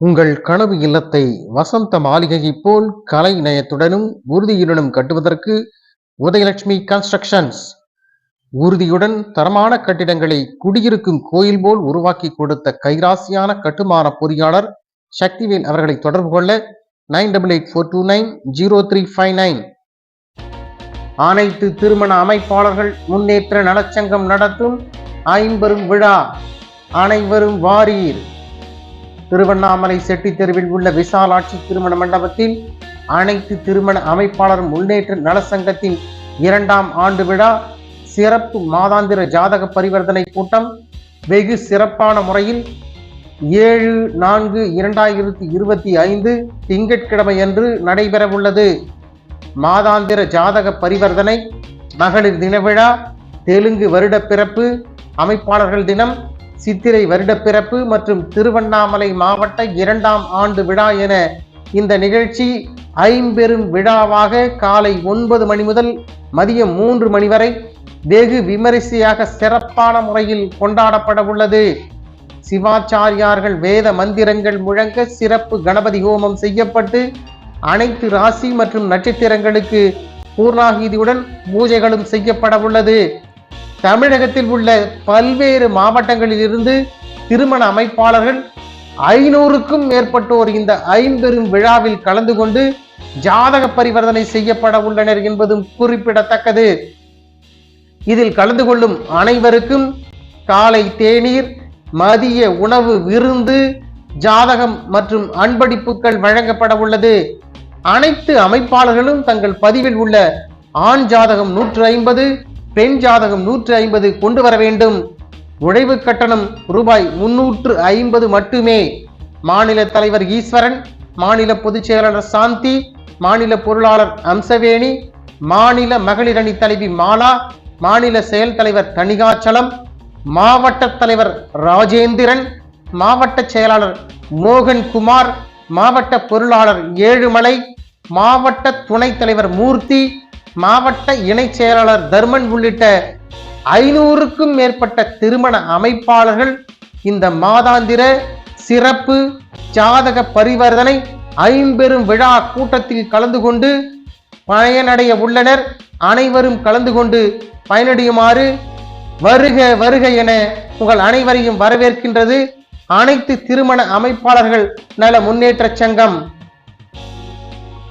உங்கள் கனவு இல்லத்தை வசந்த மாளிகையைப் போல் கலை நயத்துடனும் உறுதியுடனும் கட்டுவதற்கு உதயலட்சுமி கன்ஸ்ட்ரக்ஷன்ஸ் உறுதியுடன் தரமான கட்டிடங்களை குடியிருக்கும் கோயில் போல் உருவாக்கி கொடுத்த கைராசியான கட்டுமான பொறியாளர் சக்திவேல் அவர்களை தொடர்பு கொள்ள nine double eight four two nine zero three five nine அனைத்து திருமண அமைப்பாளர்கள் முன்னேற்ற நலச்சங்கம் நடத்தும் ஐம்பெரும் விழா. அனைவரும் வாரீர். திருவண்ணாமலை செட்டி தெருவில் உள்ள விசாலாட்சி திருமண மண்டபத்தில் அனைத்து திருமண அமைப்பாளர் முன்னேற்ற நலசங்கத்தின் இரண்டாம் ஆண்டு விழா சிறப்பு மாதாந்திர ஜாதக பரிவர்த்தனை கூட்டம் வெகு சிறப்பான முறையில் ஏழு நான்கு இரண்டாயிரத்தி இருபத்தி ஐந்து திங்கட்கிழமையன்று நடைபெறவுள்ளது மாதாந்திர ஜாதக பரிவர்த்தனை மகளிர் தின விழா தெலுங்கு வருட பிறப்பு அமைப்பாளர்கள் தினம் சித்திரை வருடப்பிறப்பு மற்றும் திருவண்ணாமலை மாவட்ட இரண்டாம் ஆண்டு விழா என இந்த நிகழ்ச்சி ஐம்பெரும் விழாவாக காலை ஒன்பது மணி முதல் மதியம் மூன்று மணி வரை வெகு விமரிசையாக சிறப்பான முறையில் கொண்டாடப்பட உள்ளது. சிவாச்சாரியார்கள் வேத மந்திரங்கள் முழங்க சிறப்பு கணபதி ஹோமம் செய்யப்பட்டு அனைத்து ராசி மற்றும் நட்சத்திரங்களுக்கு பூர்ணாகிதியுடன் பூஜைகளும் செய்யப்பட உள்ளது. தமிழகத்தில் உள்ள பல்வேறு மாவட்டங்களில் இருந்து திருமண அமைப்பாளர்கள் ஐநூறுக்கும் மேற்பட்டோர் இந்த ஐம்பெரும் விழாவில் கலந்து கொண்டு ஜாதக பரிவர்த்தனை செய்யப்பட உள்ளனர் என்பதும் குறிப்பிடத்தக்கது. இதில் கலந்து கொள்ளும் அனைவருக்கும் காலை தேநீர் மதிய உணவு விருந்து ஜாதகம் மற்றும் அன்படிப்புகள் வழங்கப்பட உள்ளது. அனைத்து அமைப்பாளர்களும் தங்கள் பதிவில் உள்ள ஆண் ஜாதகம் நூற்று ஐம்பது பெண் ஜாதகம் நூற்று ஐம்பது கொண்டு வர வேண்டும். உழைவு கட்டணம் ரூபாய் முன்னூற்று ஐம்பது மட்டுமே. மாநில தலைவர் ஈஸ்வரன் மாநில பொதுச் செயலாளர் சாந்தி மாநில பொருளாளர் அம்சவேணி மாநில மகளிரணி தலைவி மாலா மாநில செயல் தலைவர் தணிகாச்சலம் மாவட்ட தலைவர் ராஜேந்திரன் மாவட்ட செயலாளர் மோகன்குமார் மாவட்ட பொருளாளர் ஏழுமலை மாவட்ட துணைத் தலைவர் மூர்த்தி மாவட்ட இணைச் செயலாளர் தர்மன் உள்ளிட்ட ஐநூறுக்கும் மேற்பட்ட திருமண அமைப்பாளர்கள் இந்த மாதாந்திர சிறப்பு ஜாதக பரிவர்த்தனை ஐம்பெரும் விழா கூட்டத்தில் கலந்து கொண்டு பயனடைய உள்ளனர். அனைவரும் கலந்து கொண்டு பயனடையுமாறு வருக வருக என உங்கள் அனைவரையும் வரவேற்கின்றது. அனைத்து திருமண அமைப்பாளர்கள் நல முன்னேற்ற சங்கம்